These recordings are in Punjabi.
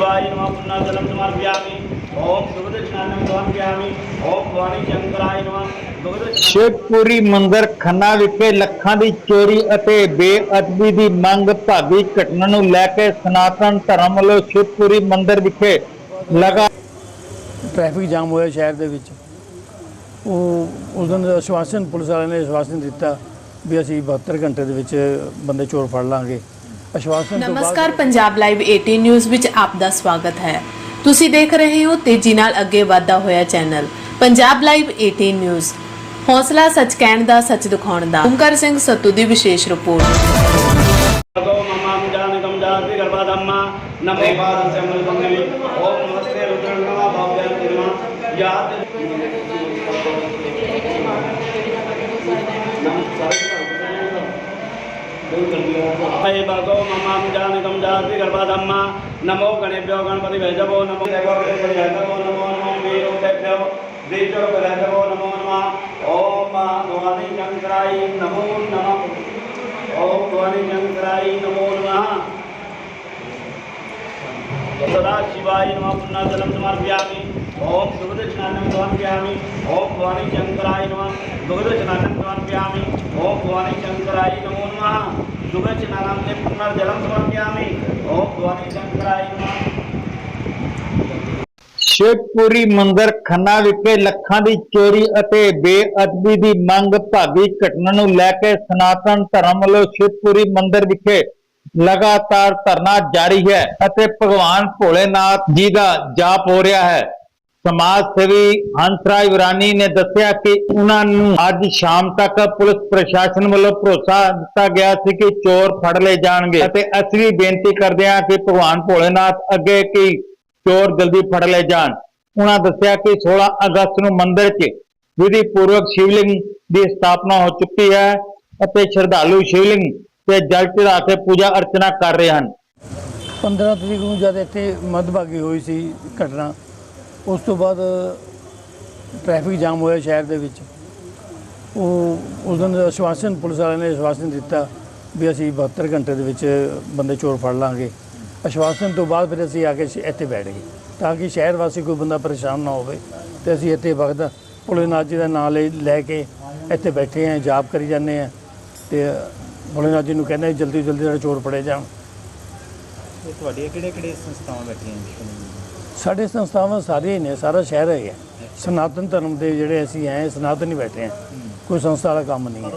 शिवाय नमः पुण्यजलं समर्पयामि ओम दुग्धस्नानं समर्पयामि ओम भवानी शंकराय नमः दुग्ध ਸ਼ਿਵਪੁਰੀ ਮੰਦਿਰ ਖੰਨਾ ਵਿਖੇ ਲੱਖਾਂ ਦੀ ਚੋਰੀ ਅਤੇ ਬੇਅਦਬੀ ਦੀ ਮੰਗ ਭਾਗੀ ਘਟਨਾ ਨੂੰ ਲੈ ਕੇ ਸਨਾਤਨ ਧਰਮ ਵੱਲੋਂ ਸ਼ਿਵਪੁਰੀ ਮੰਦਿਰ ਵਿਖੇ ਲਗਾ ਟ੍ਰੈਫਿਕ ਜਾਮ ਹੋਇਆ ਸ਼ਹਿਰ ਦੇ ਵਿੱਚ ਉਹ ਉਸ ਦਿਨ ਆਸ਼ਵਾਸਨ ਪੁਲਿਸ ਵਾਲਿਆਂ ਨੇ ਆਸ਼ਵਾਸਨ ਦਿੱਤਾ ਵੀ ਅਸੀਂ 72 ਘੰਟੇ ਦੇ ਵਿੱਚ ਬੰਦੇ ਚੋਰ ਫੜ ਲਾਂਗੇ ਆਸ਼ਵਾਸਨ ਤੋਂ ਬਾਅਦ ਨਮਸਕਾਰ ਪੰਜਾਬ ਲਾਈਵ 18 ਨਿਊਜ਼ ਵਿੱਚ ਆਪ ਦਾ ਸਵਾਗਤ ਹੈ ਤੁਸੀਂ ਦੇਖ ਰਹੇ ਹੋ ਤੇਜ਼ੀ ਨਾਲ ਅੱਗੇ ਵਧਦਾ ਹੋਇਆ ਚੈਨਲ ਪੰਜਾਬ ਲਾਈਵ 18 ਨਿਊਜ਼ ਹੌਸਲਾ ਸੱਚ ਕਹਿਣ ਦਾ ਸੱਚ ਦਿਖਾਉਣ ਦਾ ਓਮਕਾਰ ਸਿੰਘ ਸੱਤੂ ਦੀ ਵਿਸ਼ੇਸ਼ ਰਿਪੋਰਟ भगो ममां जानकं जाति गर्भाधम्मा नमो पादस्य मृतमे ओम नमस्ते रुद्रनमः भव्यं नमः यात हे भगो ममां जानकं जाति गर्भाधम्मा नमो गणेभ्यो गणपति भैजवो नमो देवो भैजवो नमो नमो वीरोभ्यो देवो भैजवो नमो नमः ओम भवानी शंकराय नमो नमः ओम भवानी शंकराय नमो नमः सदा शिवाय नमः पुण्यजलं समर्पयामि ఓం దుగ్ధస్నానం సమర్పయామి ఓం భవానీ శంకరాయ నమ దుగ్ధస్నానం సమర్పయామి ఓం భవానీ శంకరాయ నమో నమ దుగ్ధస్నానం పునర్జలం సమర్పయామి ఓం భవానీ శంకరాయ నమ ਸ਼ੇਖਪੁਰੀ ਮੰਦਰ ਖੰਨਾ ਵਿਖੇ ਲੱਖਾਂ ਦੀ ਚੋਰੀ ਅਤੇ ਬੇਅਦਬੀ ਦੀ ਮੰਗ ਭਾਵੀ ਘਟਨਾ ਨੂੰ ਲੈ ਕੇ ਸਨਾਤਨ ਧਰਮ ਵੱਲੋਂ ਸ਼ੇਖਪੁਰੀ ਮੰਦਰ ਵਿਖੇ ਲਗਾਤਾਰ ਧਰਨਾ ਜਾਰੀ ਹੈ ਅਤੇ ਭਗਵਾਨ ਭੋਲੇਨਾਥ ਜੀ ਦਾ ਜਾਪ ਹੋ ਰਿਹਾ ਹੈ ਸਮਾਜ ਸੇਵੀ ਹੰਸਰਾਜ ਵਿਰਾਨੀ ਨੇ ਦੱਸਿਆ ਕਿ ਉਹਨਾਂ ਨੂੰ ਅੱਜ ਸ਼ਾਮ ਤੱਕ ਪੁਲਿਸ ਪ੍ਰਸ਼ਾਸਨ ਵੱਲੋਂ ਭਰੋਸਾ ਦਿੱਤਾ ਗਿਆ ਸੀ ਕਿ ਚੋਰ ਫੜ ਲਏ ਜਾਣਗੇ। ਅਤੇ ਅਸੀਂ ਬੇਨਤੀ ਕਰਦੇ ਹਾਂ ਕਿ ਭਗਵਾਨ ਭੋਲੇਨਾਥ ਅੱਗੇ ਕਿ ਚੋਰ ਜਲਦੀ ਫੜ ਲਏ ਜਾਣ। ਉਹਨਾਂ ਦੱਸਿਆ ਕਿ 16 ਅਗਸਤ ਨੂੰ ਮੰਦਿਰ 'ਚ ਵਿਧੀ ਪੂਰਵਕ ਸ਼ਿਵਲਿੰਗ ਦੀ ਸਥਾਪਨਾ ਹੋ ਚੁੱਕੀ ਹੈ ਅਤੇ ਸ਼ਰਧਾਲੂ ਸ਼ਿਵਲਿੰਗ ਤੇ ਜਲ ਚੜਾ ਕੇ ਪੂਜਾ ਅਰਚਨਾ ਕਰ ਰਹੇ ਹਨ। 15 ਤਰੀਕ ਨੂੰ ਜਦ ਇੱਥੇ ਮੱਧਭਾਗੀ ਹੋਈ ਸੀ ਘਟਨਾ ਉਸ ਤੋਂ ਬਾਅਦ ਟ੍ਰੈਫਿਕ ਜਾਮ ਹੋਇਆ ਸ਼ਹਿਰ ਦੇ ਵਿੱਚ। ਉਹ, ਉਸ ਦਿਨ ਆਸ਼ਵਾਸਨ, ਪੁਲਿਸ ਵਾਲਿਆਂ ਨੇ ਆਸ਼ਵਾਸਨ ਦਿੱਤਾ ਵੀ ਅਸੀਂ 72 ਘੰਟੇ ਦੇ ਵਿੱਚ ਬੰਦੇ ਚੋਰ ਫੜ ਲਾਂਗੇ। ਆਸ਼ਵਾਸਨ ਤੋਂ ਬਾਅਦ ਫਿਰ ਅਸੀਂ ਆ ਕੇ ਇੱਥੇ ਬੈਠ ਗਏ। ਤਾਂ ਕਿ ਸ਼ਹਿਰ ਵਾਸੀ ਕੋਈ ਬੰਦਾ ਪਰੇਸ਼ਾਨ ਨਾ ਹੋਵੇ ਤੇ ਅਸੀਂ ਇੱਥੇ ਵਕਤ ਭੋਲੇਨਾਥ ਜੀ ਦਾ ਨਾਮ ਲੈ ਲੈ ਕੇ ਇੱਥੇ ਬੈਠੇ ਆਂ ਜਾਪ ਕਰੀ ਜਾਂਦੇ ਆ ਤੇ ਭੋਲੇਨਾਥ ਜੀ ਨੂੰ ਕਹਿੰਦੇ ਹਾਂ ਜਲਦੀ ਜਲਦੀ ਜਿਹੜੇ ਚੋਰ ਫੜੇ ਜਾਣ ਤੁਹਾਡੀਆਂ ਕਿਹੜੇ ਕਿਹੜੇ ਸੰਸਥਾਵਾਂ ਬੈਠੀਆਂ ਜੀ ਸਾਡੇ ਸੰਸਥਾਵਾਂ ਸਾਰੀਆਂ ਹੀ ਨੇ ਸਾਰਾ ਸ਼ਹਿਰ ਹੈ ਸਨਾਤਨ ਧਰਮ ਦੇ ਜਿਹੜੇ ਅਸੀਂ ਹੈ ਸਨਾਤਨ ਹੀ ਬੈਠੇ ਆ ਕੋਈ ਸੰਸਥਾ ਵਾਲਾ ਕੰਮ ਨਹੀਂ ਹੈ।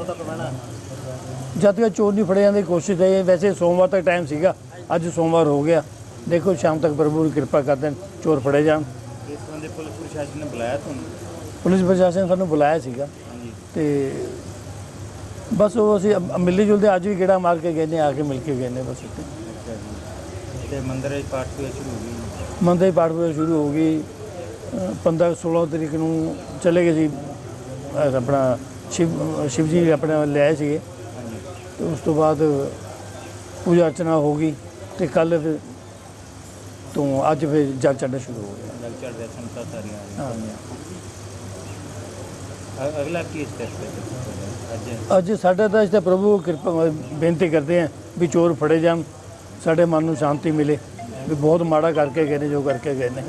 ਜਦ ਤੱਕ ਚੋਰ ਨਹੀਂ ਫੜੇ ਜਾਂਦੇ ਕੋਸ਼ਿਸ਼ ਹੈ ਵੈਸੇ ਸੋਮਵਾਰ ਤੱਕ ਟਾਈਮ ਸੀਗਾ। ਅੱਜ ਸੋਮਵਾਰ ਹੋ ਗਿਆ। ਦੇਖੋ ਸ਼ਾਮ ਤੱਕ ਪ੍ਰਭੂ ਦੀ ਕਿਰਪਾ ਕਰਦੇ ਚੋਰ ਫੜੇ ਜਾਣ। ਇਸ ਤਰ੍ਹਾਂ ਦੇ ਪੁਲਿਸ ਪ੍ਰਸ਼ਾਸਨ ਨੇ ਬੁਲਾਇਆ ਤੁਹਾਨੂੰ? ਪੁਲਿਸ ਪ੍ਰਸ਼ਾਸਨ ਨੇ ਸਾਨੂੰ ਬੁਲਾਇਆ ਸੀਗਾ। ਤੇ ਬਸ ਉਹ ਅਸੀਂ ਮਿਲਦੇ ਜੁਲਦੇ ਅੱਜ ਵੀ ਗੇੜਾ ਮਾਰ ਕੇ ਗਏ ਨੇ ਆ ਕੇ ਮਿਲ ਕੇ ਗਏ ਨੇ ਬਸ ਤੇ ਮੰਦਿਰ ਵਿੱਚ ਪਾਠ ਪੂਜਾ ਸ਼ੁਰੂ ਹੋ ਗਈ। ਮੰਦਰ ਦੀ ਪਾਠ ਪੂਜਾ ਸ਼ੁਰੂ ਹੋ ਗਈ। ਅ, 15 16 ਤਰੀਕ ਨੂੰ ਚਲੇ ਗਏ ਅ, ਆਪਣਾ ਸ਼ਿਵ ਸ਼ਿਵ ਜੀ ਆਪਣੇ ਲਿਆਏ ਸੀਗੇ। ਹਾਂਜੀ ਤੇ ਉਸ ਤੋਂ ਬਾਅਦ ਪੂਜਾ ਅਰਚਨਾ ਹੋ ਗਈ ਤੇ ਕੱਲ ਫਿਰ ਤੋਂ ਅੱਜ ਫਿਰ ਜਲ ਚੜ੍ਹਨਾ ਸ਼ੁਰੂ ਹੋ ਗਿਆ। ਜਲ ਚੜ੍ਹਦੇ ਸੰਤਾਂ ਸਾਰੀਆਂ ਆ ਹਾਂ। ਰਹੀਆਂ। ਅ- ਅਗਲਾ ਕੀ ਸਟੈਪ ਹੈ ਅੱਜ? ਅੱਜ ਸਾਡਾ ਤਾਂ ਇਸ ਤੇ ਪ੍ਰਭੂ ਕਿਰਪਾ ਬੇਨਤੀ ਕਰਦੇ ਹਾਂ ਵੀ ਚੋਰ ਫੜੇ ਜਾਣ ਸਾਡੇ ਮਨ ਨੂੰ ਸ਼ਾਂਤੀ ਮਿਲੇ। ਵੀ ਬਹੁਤ ਮਾੜਾ ਕਰਕੇ ਗਏ ਨੇ ਜੋ ਕਰਕੇ ਗਏ ਨੇ।